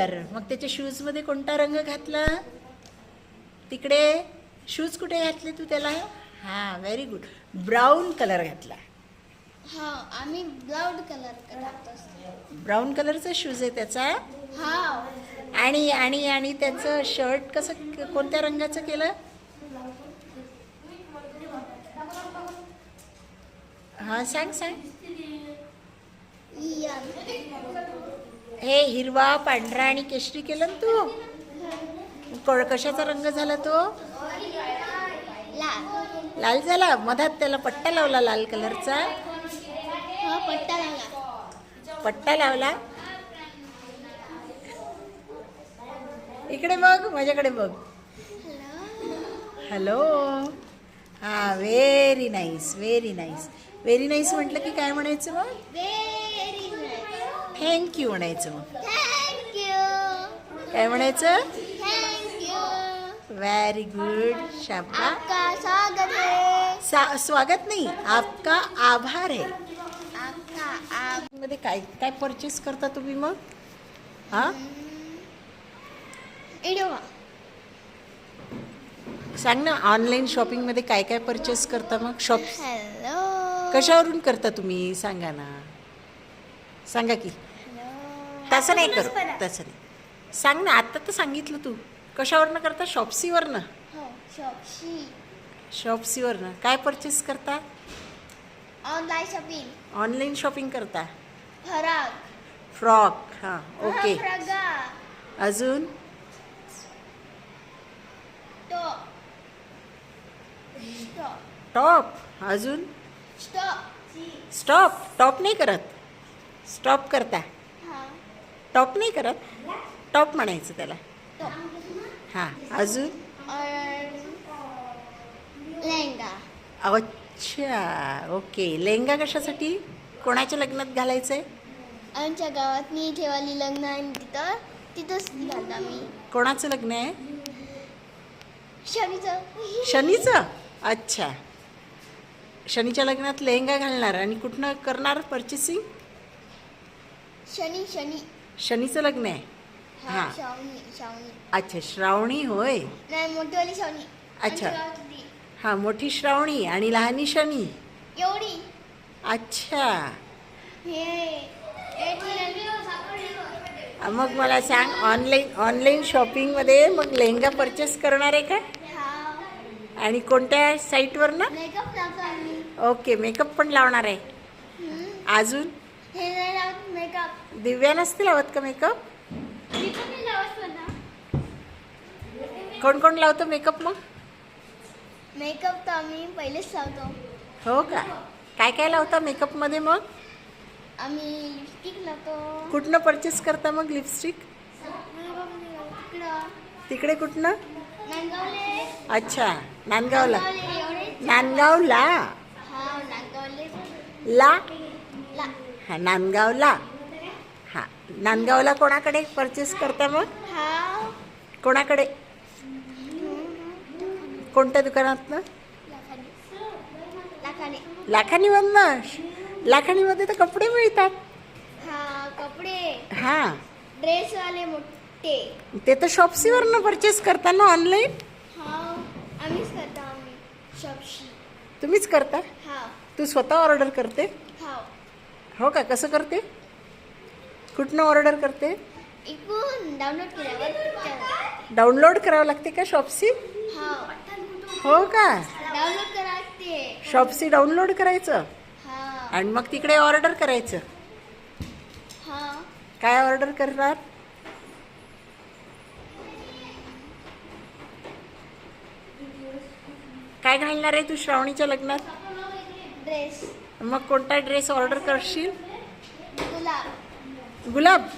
Beer मग त्याच्या शूजमध्ये कोणता रंग घातला? तिकडे शूज कुठे घातले तू त्याला? हां व्हेरी गुड ब्राऊन कलर घातला. हा आम्ही ब्लाउड कलर ब्राऊन कलरचा शूज आहे त्याचा? हा. आणि आणि आणि त्याचं शर्ट कसं कोणत्या रंगाचं केलं? हां सांग सांग. हे हिरवा पांढरा आणि केशरी केलं ना तू? कशाचा रंग झाला तो? लाल. झाला? मधात त्याला पट्टा लावला लाल कलरचा? हा पट्टा लावला. पट्टा लावला? इकडे बघ माझ्याकडे बघ. हॅलो. हा very nice very nice very nice म्हटलं की काय म्हणायचं मग? थँक्यू म्हणायचं काय म्हणायचं? व्हेरी गुड शाबा आपका स्वागत है नाही आपका आभार आहे. मध्ये काय काय परचेस करता तुम्ही मग? हा? सांग ना ऑनलाईन शॉपिंगमध्ये काय काय परचेस करता मग? शॉप कशावरून करता तुम्ही? सांगा ना. सांगा की. तसं नाही करू तसं नाही. सांग ना आता तर सांगितलं तू. कशावरनं करता? शॉप्सीवरनं? हो शॉपशी शॉप्सीवरनं. काय परचेस करता? ऑनलाईन शॉपिंग ऑनलाईन शॉपिंग करता? फराक फ्रॉक हां ओके फ्रगा अजून? टॉप स्टॉप टॉप अजून? स्टॉप स्टॉप टॉप नाही करत. स्टॉप करता. टॉप नाही करत. टॉप म्हणायचं त्याला. हां अजून? लेहंगा. अच्छा ओके. लेहंगा कशासाठी? कोणाच्या लग्नात घालायचं आहे आमच्या गावात मी ठेवाली लग्न आहे तिथं तिथंच घालता मी. कोणाचं लग्न आहे? शनीचं. शनीचं? अच्छा. शनीच्या लग्नात लेहंगा घालणार आणि कुठनं करणार परचेसिंग शनी शनी. शनीचं लग्न आहे. हा. श्रावणी श्रावणी. अच्छा श्रावणी होय. नाही मोठीवाली श्रावणी अच्छा. आमच्या गावात होती. हां मोठी श्रावणी आणि लहानी शनी. एवढी. अच्छा. हे. मग मला सांग ऑनलाईन ऑनलाईन शॉपिंगमध्ये मग लेहंगा परचेस करणार आहे का? हा. आणि कोणत्या मेकअप लावतो आम्ही. ओके मेकअप पण लावणार आहे. हम्म. अजून? हे नाही लावत मेकअप दिव्या नसते लावत का मेकअप मी पण नाही लावत स्वतः कोण कोण लावतो मेकअप मग? मेकअप तर आम्ही पहिलेच लावतो. हो का? काय काय लावता मेकअपमध्ये मग? आम्ही लिपस्टिक लावतो. कुठनं परचेस करता मग लिपस्टिक तिकडं. तिकडे कुठनं? नांदगावले. अच्छा नांदगावला. नांदगावले एवढे नांदगावला? हा ला? हा नांदगावला. हां नांदगावला कोणाकडे परचेस करता मग? हा कोणाकडे? कोणत्या दुकानातनं? लाखाने. लाखानीमध्ये तर कपडे मिळतात. हा कपडे. हां. ड्रेसवाले मोठे. ते तर शॉप्सीवरनं परचेस करता ना ऑनलाईन हा आम्हीच करतो आम्ही शॉपशी तुम्हीच करता? हा. तू स्वतः ऑर्डर करते? हा. हो का? कसं करते? कुठनं ऑर्डर करते? इकून डाउनलोड केल्यावर डाउनलोड करावं लागते का शॉप्सी हा. हो का? डाउनलोड शॉप्सी डाउनलोड करायचं? हा. आणि मग तिकडे ऑर्डर करायचं? हा. काय ऑर्डर करणार? काय घालणार आहे तू श्रावणीच्या लग्नात? ड्रेस मग कोणता ड्रेस ऑर्डर करशील? गुलाब.